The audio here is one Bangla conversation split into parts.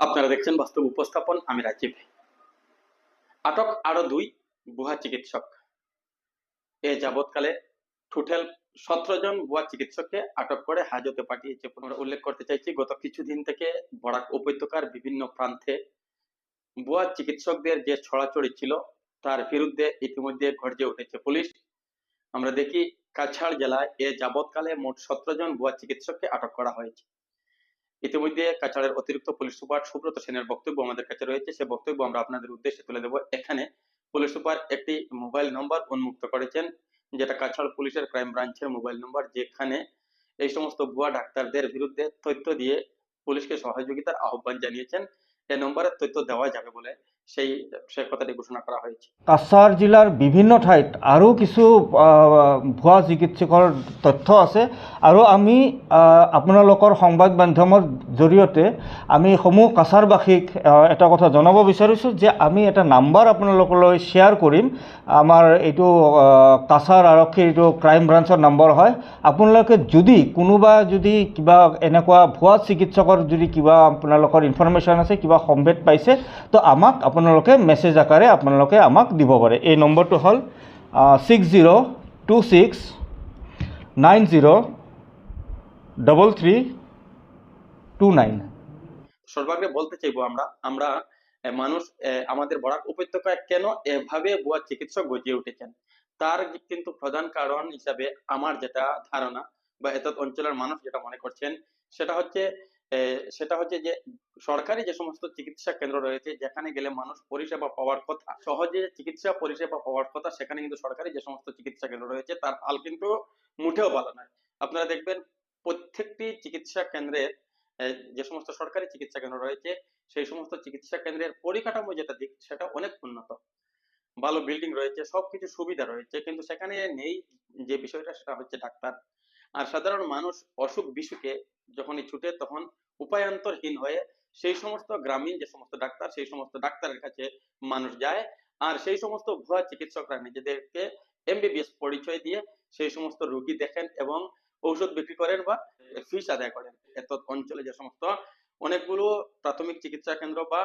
আপনারা দেখছেন বাস্তব উপস্থাপন, আমি রাজীব আটক আরও দুই বুহা চিকিৎসক। এ যাবৎকালে টোটাল সতেরো জন ভুয়া চিকিৎসককে আটক করে হাজতে পাঠিয়েছে। পুনরায় উল্লেখ করতে চাইছি, গত কিছুদিন থেকে বরাক উপত্যকার বিভিন্ন প্রান্তে ভুয়া চিকিৎসকদের যে ছড়াছড়ি ছিল, তার বিরুদ্ধে ইতিমধ্যে গর্জে উঠেছে পুলিশ। আমরা দেখি কাছাড় জেলায় এ যাবৎকালে মোট সতেরো জন ভুয়া চিকিৎসককে আটক করা হয়েছে। ইতিমধ্যে কাছাড়ের অতিরিক্ত পুলিশ সুপার সুব্রত সেনের বক্তব্য আমাদের কাছে রয়েছে। সে বক্তব্য আমরা আপনাদের উদ্দেশ্যে তুলে দেব। এখানে পুলিশ সুপার একটি মোবাইল নম্বর উন্মুক্ত করেছেন, যেটা কাছাড় পুলিশের ক্রাইম ব্রাঞ্চের মোবাইল নম্বর, যেখানে এই সমস্ত ভুয়া ডাক্তারদের বিরুদ্ধে তথ্য দিয়ে পুলিশকে সহযোগিতার আহ্বান জানিয়েছেন। এ নম্বরে তথ্য দেওয়া যাবে বলে সেই সেই কথাটি ঘোষণা কৰা হয়েছে। কাছাৰ জিলাৰ বিভিন্ন ঠাইত আৰু কিছু আহ, ভুৱা চিকিৎসকৰ তথ্য আছে। আৰু আমি আপোনালোকৰ সংবাদ মাধ্যমৰ জৰিয়তে আমি সমূহ কাছাৰবাসীক এটা কথা জনাব বিচাৰিছোঁ যে আমি এটা নাম্বাৰ আপোনালোকলৈ শ্বেয়াৰ কৰিম। আমাৰ এইটো কাছাৰ আৰক্ষীৰ এইটো ক্ৰাইম ব্ৰাঞ্চৰ নম্বৰ হয়। আপোনালোকে যদি কোনোবা যদি কিবা এনেকুৱা ভুৱা চিকিৎসকৰ যদি কিবা আপোনালোকৰ ইনফৰমেশ্যন আছে কিবা সম্ভেদ পাইছে তো আমাক আপোনালোকে মেছেজ আকাৰে আপোনালোকে আমাক দিব পাৰে। এই নম্বৰটো হ'ল six zero' two six nine zero' double three two nine সর্বাগ্রে বলতে চাইব আমরা আমরা মানুষ আমাদের বরাক উপত্যকায় কেন এভাবে ভুয়া চিকিৎসক গজিয়ে উঠেছেন? তার কিন্তু প্রধান কারণ হিসাবে আমার যেটা ধারণা বা এত অঞ্চলের মানুষ যেটা মনে করছেন, সেটা হচ্ছে সেটা হচ্ছে যে সরকারি যে সমস্ত চিকিৎসা কেন্দ্র রয়েছে, যেখানে গেলে মানুষ পরিষেবা পাওয়ার কথা, সহজে চিকিৎসা পরিষেবা পাওয়ার কথা, সেখানে কিন্তু সরকারি যে সমস্ত চিকিৎসা কেন্দ্র রয়েছে, তার হাল কিন্তু মুঠেও ভালো নয়। আপনারা দেখবেন প্রত্যেকটি চিকিৎসা কেন্দ্রের যে সমস্ত সরকারি চিকিৎসা কেন্দ্র রয়েছে, সেই সমস্ত চিকিৎসা কেন্দ্রের পরিকাঠামো যেটা দিক, সেটা অনেক উন্নত। ভালো বিল্ডিং রয়েছে, সবকিছু সুবিধা রয়েছে, কিন্তু সেখানে নেই যে বিষয়টা, সেটা হচ্ছে ডাক্তার। আর সাধারণ মানুষ অসুখ বিসুখে যখনই ছুটে তখন উপায়ন্তরহীন হয়ে সেই সমস্ত গ্রামীণ যে সমস্ত ডাক্তার, সেই সমস্ত ডাক্তারের কাছে মানুষ যায় আর সেই সমস্ত ভুয়া চিকিৎসকরা নিজেদেরকে এমবিবিএস পরিচয় দিয়ে সেই সমস্ত রোগী দেখেন এবং ঔষধ বিক্রি করেন বা ফিস আদায় করেন। এত অঞ্চলে যে সমস্ত অনেকগুলো প্রাথমিক চিকিৎসা কেন্দ্র বা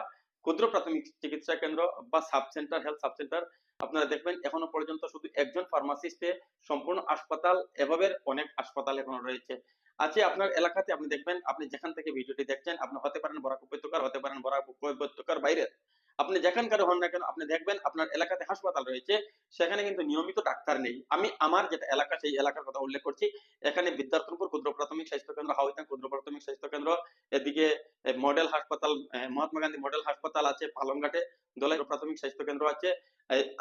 ক্ষুদ্র প্রাথমিক চিকিৎসা কেন্দ্র বা sub centre, health sub centre আপনারা দেখবেন এখনও পর্যন্ত শুধু একজন ফার্মাসিস্টে সম্পূর্ণ হাসপাতাল এভাবে অনেক হাসপাতাল এখনও রয়েছে। আছে আপনার এলাকাতে আপনি দেখবেন, আপনি যেখান থেকে ভিডিওটি দেখছেন, আপনি হতে পারেন বরাক উপত্যকার, হতে পারেন বরাক উপত্যকার বাইরে আপনি যেখানকার হন না কেন, আপনি দেখবেন আপনার এলাকাতে হাসপাতাল রয়েছে, সেখানে কিন্তু নিয়মিত ডাক্তার নেই। আমি, আমার যেটা এলাকা, সেই এলাকার কথা উল্লেখ করছি। এখানে বিদ্যার্থনপুর ক্ষুদ্র প্রাথমিক স্বাস্থ্য কেন্দ্র হাওড়া ক্ষুদ্র প্রাথমিক স্বাস্থ্য কেন্দ্র এদিকে মডেল হাসপাতাল মহাত্মা গান্ধী মডেল হাসপাতাল আছে পালংঘাটে। দোলাই প্রাথমিক স্বাস্থ্য কেন্দ্র আছে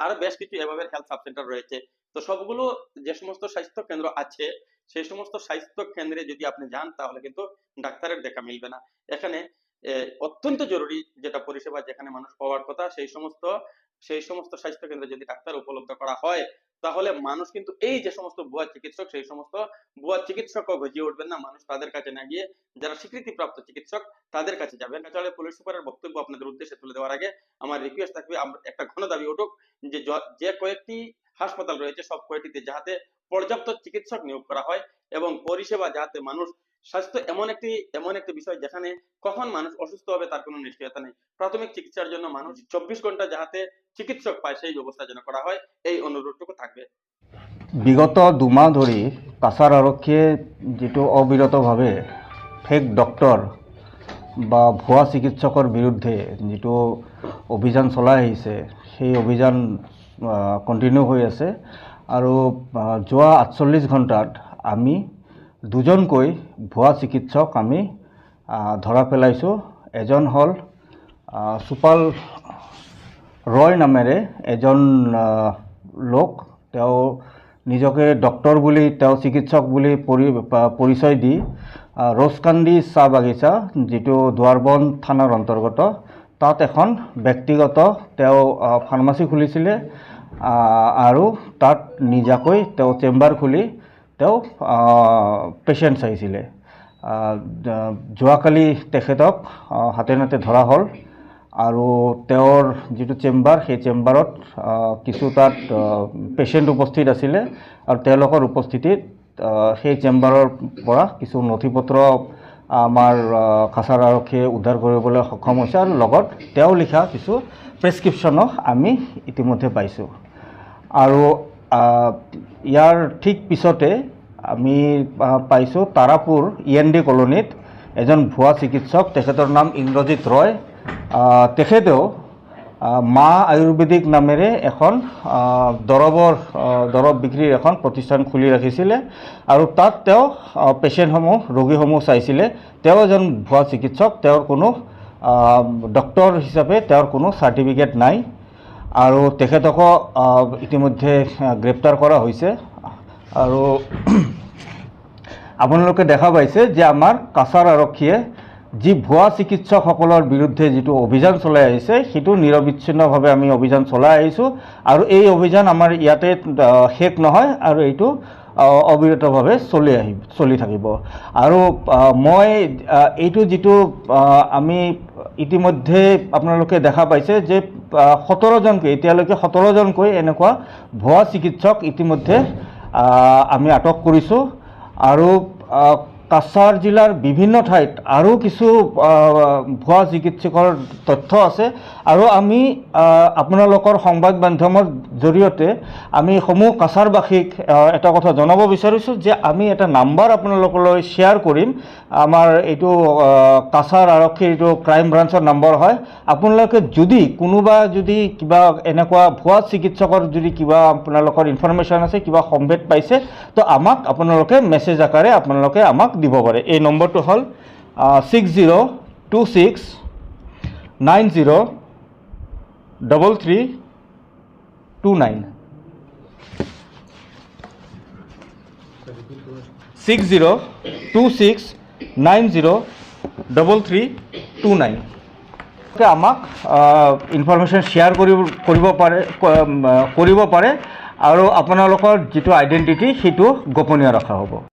আর বেশ কিছু এভাবে হেলথ সাব সেন্টার রয়েছে। তো সবগুলো যে সমস্ত স্বাস্থ্য কেন্দ্র আছে সেই সমস্ত স্বাস্থ্য কেন্দ্রে যদি আপনি যান তাহলে কিন্তু ডাক্তারের দেখা মিলবে না। এখানে অত্যন্ত জরুরি যেটা পরিষেবা যেখানে মানুষ পাওয়ার কথা, সেই সমস্ত সেই সমস্ত স্বাস্থ্য কেন্দ্রে যদি ডাক্তার উপলব্ধ করা হয়, তাহলে মানুষ কিন্তু এই যে সমস্ত ভুয়া চিকিৎসক, সেই সমস্ত ভুয়া চিকিৎসকও গজিয়ে উঠবেন না। মানুষ তাদের কাছে না গিয়ে, যারা স্বীকৃতিপ্রাপ্ত চিকিৎসক, তাদের কাছে যাবেন তাহলে পুলিশ সুপারের বক্তব্য আপনাদের উদ্দেশ্যে তুলে দেওয়ার আগে, আমার রিকোয়েস্ট থাকবে একটা ঘন দাবি উঠুক যে যে কয়েকটি হাসপাতাল রয়েছে, সব কয়েকটিতে যাতে পর্যাপ্ত চিকিৎসক নিয়োগ করা হয় এবং পরিষেবা যাতে মানুষ স্বাস্থ্য এমন একটি এমন একটি বিষয় যেখানে কখন মানুষ অসুস্থ হবে তার কোনো নিশ্চয়তা নেই। প্রাথমিক চিকিৎসার জন্য মানুষ চব্বিশ ঘণ্টা যাতে চিকিৎসক পায় সেই ব্যবস্থা যেন করা হয়, এই অনুরোধটুকু থাকবে। বিগত দুমাহ ধৰি কাছাৰ আৰক্ষীয়ে যিটো অবিৰতভাৱে ফেক ডক্তৰ বা ভুৱা চিকিৎসকৰ বিৰুদ্ধে যিটো অভিযান চলাই আহিছে, সেই অভিযান কণ্টিনিউ হৈ আছে। আৰু যোৱা আঠচল্লিছ ঘণ্টাত আমি দুজনকৈ ভুৱা চিকিৎসক আমি ধৰা পেলাইছোঁ। এজন হ'ল সুপাল ৰয় নামেৰে এজন লোক। তেওঁ নিজকে ডক্তৰ বুলি তেওঁ চিকিৎসক বুলি পৰি পৰিচয় দি আহ, ৰছকান্দি চাহ বাগিচা যিটো দুৱাৰবন থানাৰ অন্তৰ্গত তাত এখন ব্যক্তিগত তেওঁ ফাৰ্মাচী খুলিছিলে। আৰু তাত নিজাকৈ তেওঁ চেম্বাৰ খুলি তেওঁ পেচেণ্ট চাইছিলে যোৱাকালি তেখেতক হাতে নাতে ধৰা হ'ল আৰু তেওঁৰ যিটো চেম্বাৰ, সেই চেম্বাৰত কিছু তাত পেচেণ্ট উপস্থিত আছিলে আৰু তেওঁলোকৰ উপস্থিতিত সেই চেম্বাৰৰ পৰা কিছু নথি পত্ৰ আমাৰ কাছাৰ আৰক্ষীয়ে উদ্ধাৰ কৰিবলৈ সক্ষম হৈছে আৰু লগত তেওঁ লিখা কিছু প্ৰেছক্ৰিপশ্যনো আমি ইতিমধ্যে পাইছোঁ। আৰু ইয়াৰ ঠিক পিছতে আমি পাইছোঁ তাৰাপুৰ ই এন ডি কলনীত এজন ভুৱা চিকিৎসক তেখেতৰ নাম ইন্দ্ৰজিৎ ৰয়। তেখেতেও মা আয়ুৰ্বেদিক নামেৰে এখন দৰৱৰ দৰৱ বিক্ৰীৰ এখন প্ৰতিষ্ঠান খুলি ৰাখিছিলে আৰু তাত তেওঁ পেচেণ্টসমূহ ৰোগীসমূহ চাইছিলে। তেওঁ এজন ভুৱা চিকিৎসক তেওঁৰ কোনো আহ, ডক্তৰ হিচাপে তেওঁৰ কোনো চাৰ্টিফিকেট নাই। আৰু তেখেতকো ইতিমধ্যে গ্ৰেপ্তাৰ কৰা হৈছে। আৰু আপোনালোকে দেখা পাইছে যে আমাৰ কাছাৰ আৰক্ষীয়ে যি ভুৱা চিকিৎসকসকলৰ বিৰুদ্ধে যিটো অভিযান চলাই আহিছে, সেইটো নিৰবিচ্ছিন্নভাৱে আমি অভিযান চলাই আহিছোঁ। আৰু এই অভিযান আমাৰ ইয়াতে শেষ নহয়। আৰু এইটো অবিৰতভাৱে চলি আহি চলি থাকিব। আৰু মই এইটো যিটো আমি ইতিমধ্যে আপোনালোকে দেখা পাইছে যে সোতৰজনকৈ, এতিয়ালৈকে সোতৰজনকৈ এনেকুৱা ভুৱা চিকিৎসক ইতিমধ্যে আমি আটক কৰিছোঁ। আৰু কাছাৰ জিলাৰ বিভিন্ন ঠাইত আৰু কিছু ভুৱা চিকিৎসকৰ তথ্য আছে। আৰু আমি আপোনালোকৰ সংবাদ মাধ্যমৰ জৰিয়তে আমি সমূহ কাছাৰবাসীক এটা কথা জনাব বিচাৰিছোঁ যে আমি এটা নাম্বাৰ আপোনালোকলৈ শ্বেয়াৰ কৰিম। আমাৰ এইটো কাছাৰ আৰক্ষীৰ এইটো ক্ৰাইম ব্ৰাঞ্চৰ নম্বৰ হয়। আপোনালোকে যদি কোনোবা যদি কিবা এনেকুৱা ভুৱা চিকিৎসকৰ যদি কিবা আপোনালোকৰ ইনফৰমেশ্যন আছে, কিবা সম্ভেদ পাইছে, তো আমাক আপোনালোকে মেছেজ আকাৰে আপোনালোকে আমাক দিব পাৰে। এই নম্বৰটো হ'ল six zero' two six nine zero' double three two nine six zero' two six nine zero' double three two nine আমাক ইনফৰমেশ্যন শ্বেয়াৰ কৰিব কৰিব পাৰে কৰিব পাৰে আৰু আপোনালোকৰ যিটো আইডেণ্টিটি সেইটো গোপনীয় ৰখা হ'ব।